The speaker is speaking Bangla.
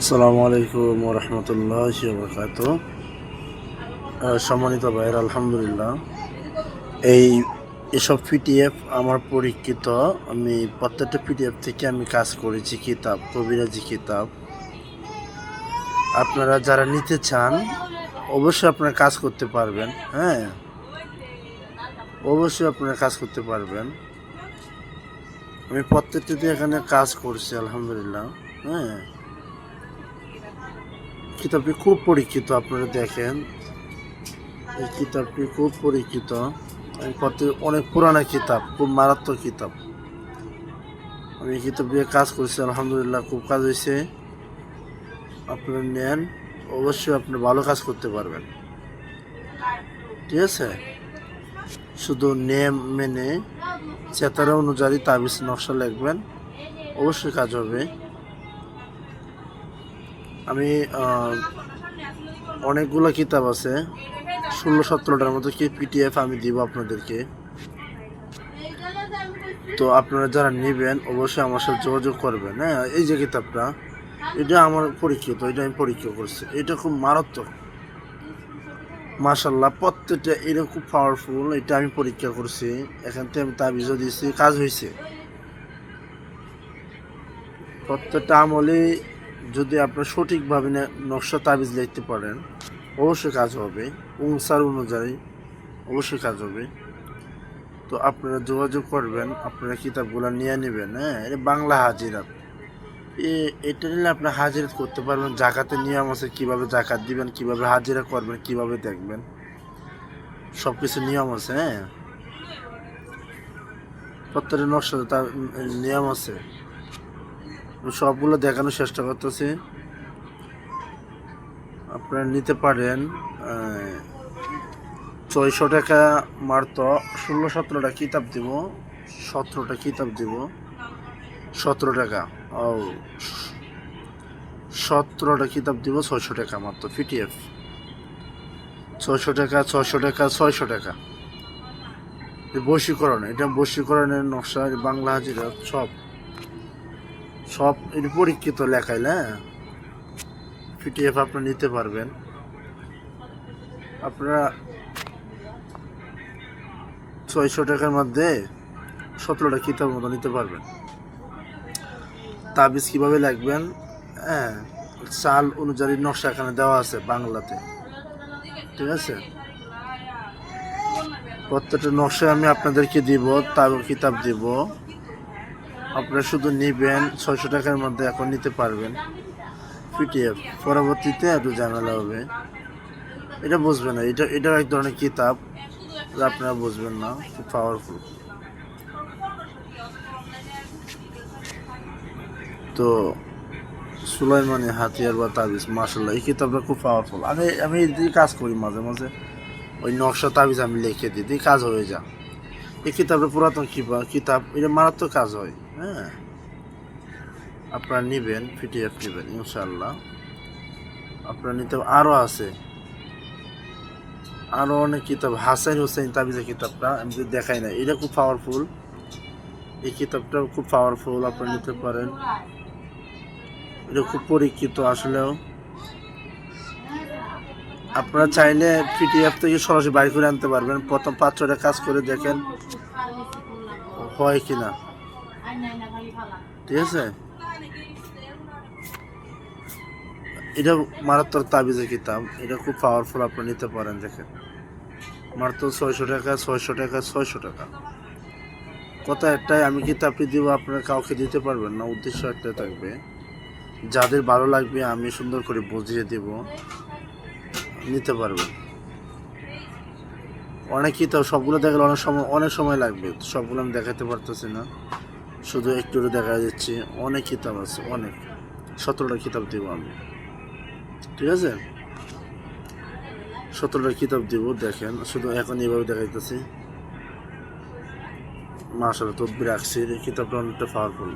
আসসালামু আলাইকুম রহমতুল্লাহ বরকাত সম্মানিত ভাইয়ের, আলহামদুলিল্লাহ। এই এসব পিডিএফ আমার পরীক্ষিত, আমি প্রত্যেকটা পিডিএফ থেকে আমি কাজ করেছি, কিতাব, কবিরাজি কিতাব। আপনারা যারা নিতে চান, অবশ্যই আপনারা কাজ করতে পারবেন হ্যাঁ? অবশ্যই আপনারা কাজ করতে পারবেন। আমি প্রত্যেকটিতে এখানে কাজ করছি, আলহামদুলিল্লাহ। হ্যাঁ। কিতাবটি খুব পরীক্ষিত, আপনারা দেখেন। এই কিতাবটি খুব পরীক্ষিত। প্রত্যেক অনেক পুরানো কিতাব, খুব মারাত্মক কিতাব। আমি এই কিতাব দিয়ে কাজ করছি, আলহামদুলিল্লাহ খুব কাজ হয়েছে। আপনারা নেন, অবশ্যই আপনি ভালো কাজ করতে পারবেন। ঠিক আছে? শুধু নেম মেনে চেতারা অনুযায়ী তাবিজ নকশা লিখবেন, অবশ্যই কাজ হবে। আমি অনেকগুলো কিতাব আছে। ষোলো, সতেরোটার মতো কি পিটিএফ আমি দিব আপনাদেরকে। তো আপনারা যারা নেবেন, অবশ্যই আমার সাথে যোগাযোগ করবেন হ্যাঁ? এই যে কিতাবটা, এটা আমার পরীক্ষিত, এটা আমি পরীক্ষা করছি। এটা খুব মারাত্মক। মাশাল্লাহ প্রত্যেকটা এটা খুব পাওয়ারফুল এটা আমি পরীক্ষা করছি। এখান থেকে আমি তাবিজও দিয়েছি, কাজ হয়েছে। প্রত্যেকটা আমলে যদি আপনার সঠিকভাবে নকশা তাবিজ লিখতে পারেন, অবশ্যই কাজ হবে। অনুসার অনুযায়ী অবশ্যই কাজ হবে। তো আপনারা যোগাযোগ করবেন, আপনারা কিতাবগুলো নিয়ে নেবেন হ্যাঁ? এটা বাংলা হাজিরাত। এ, এটা নিলে আপনি হাজিরাত করতে পারবেন। জাকাতের নিয়ম আছে, কীভাবে জাকাত দিবেন, কীভাবে হাজিরা করবেন, কীভাবে দেখবেন। সব কিছু নিয়ম আছে হ্যাঁ? প্রত্যেকটা নকশা তার নিয়ম আছে। সবগুলো দেখানোর চেষ্টা করতেছি। আপনারা নিতে পারেন ছয়শো টাকা মারত, ষোলো সতেরোটা কিতাব দিব, সতেরোটা কিতাব দিব, সতেরো টাকা। ও সতেরোটা কিতাব দিব, ছয়শো টাকা মাত্র পিটিএফ ছয়শো টাকা ছয়শো টাকা ছয়শো টাকা। বশীকরণ, এটা বশীকরণের নকশা, বাংলা হাজিরা, সব। সব এটি পরীক্ষিত লেখাইল হ্যাঁ পিটিএফ আপনারা নিতে পারবেন। আপনারা ছয়শো টাকার মধ্যে সতেরোটা কিতাব মতো নিতে পারবেন। তাবিজ কীভাবে লাগবেন? হ্যাঁ চাল অনুযায়ী নকশা এখানে দেওয়া আছে বাংলাতে। ঠিক আছে? প্রত্যেকটা নকশা আমি আপনাদেরকে দিব তার কিতাব দিব। আপনারা শুধু নেবেন, ছয়শো টাকার মধ্যে এখন নিতে পারবেন। পিটিএফ পরবর্তীতে একটু ঝামেলা হবে। এটা বুঝবেন না, এটা এটা এক ধরনের কিতাব আপনারা বুঝবেন না, খুব পাওয়ারফুল তো সুলাইমানি হাতিয়ার বা তাবিজ মার্শাল্লাহ এই কিতাবটা খুব পাওয়ারফুল আমি আমি এই দিয়ে কাজ করি মাঝে মাঝে। ওই নকশা তাবিজ আমি লিখে দিই কাজ হয়ে যা এই কিতাবটা পুরাতন কিবা কিতাব, এটা মারাত্মক কাজ হয়। হ্যাঁ। আপনারা নেবেন পিটিএফ নেবেন ইনশাল্লাহ আপনারা নিতে আরও আছে। আরও অনেক কিতাব। হাসান হোসেন তাবিজের কিতাবটা আমি যদি দেখাই না এটা খুব পাওয়ারফুল এই কিতাবটাও খুব পাওয়ারফুল আপনারা নিতে পারেন। এটা খুব পরীক্ষিত আসলেও। আপনারা চাইলে পিটিএফ থেকে সরাসরি বাড়ি করে আনতে পারবেন। প্রথম পাঁচ ছটা কাজ করে দেখেন হয় কিনা। ঠিক আছে? এটা মারাত্মক তাবিজের কিতাব। এটা খুব পাওয়ারফুল আপনি নিতে পারেন দেখেন। মাত্র ছয়শো টাকা ছয়শো টাকা ছয়শো টাকা। কথা একটাই আমি কিতাবটি দিব আপনারা কাউকে দিতে পারবেন না উদ্দেশ্য একটা থাকবে। যাদের ভালো লাগবে আমি সুন্দর করে বুঝিয়ে দিব। নিতে পারবেন। অনেক কিতাব সবগুলো দেখালে অনেক সময় অনেক সময় লাগবে। সবগুলো আমি দেখাতে পারতেছি না। শুধু একটু দেখা যাচ্ছে অনেক কিতাব আছে, অনেক। সতেরোটা কিতাব দিব আমি। ঠিক আছে? সতেরোটা কিতাব দিব, দেখেন। শুধু এখন এইভাবে দেখাইতেছি। মাসাল তদ্বির রাখছি কিতাবটা অনেকটা পাওয়ারফুল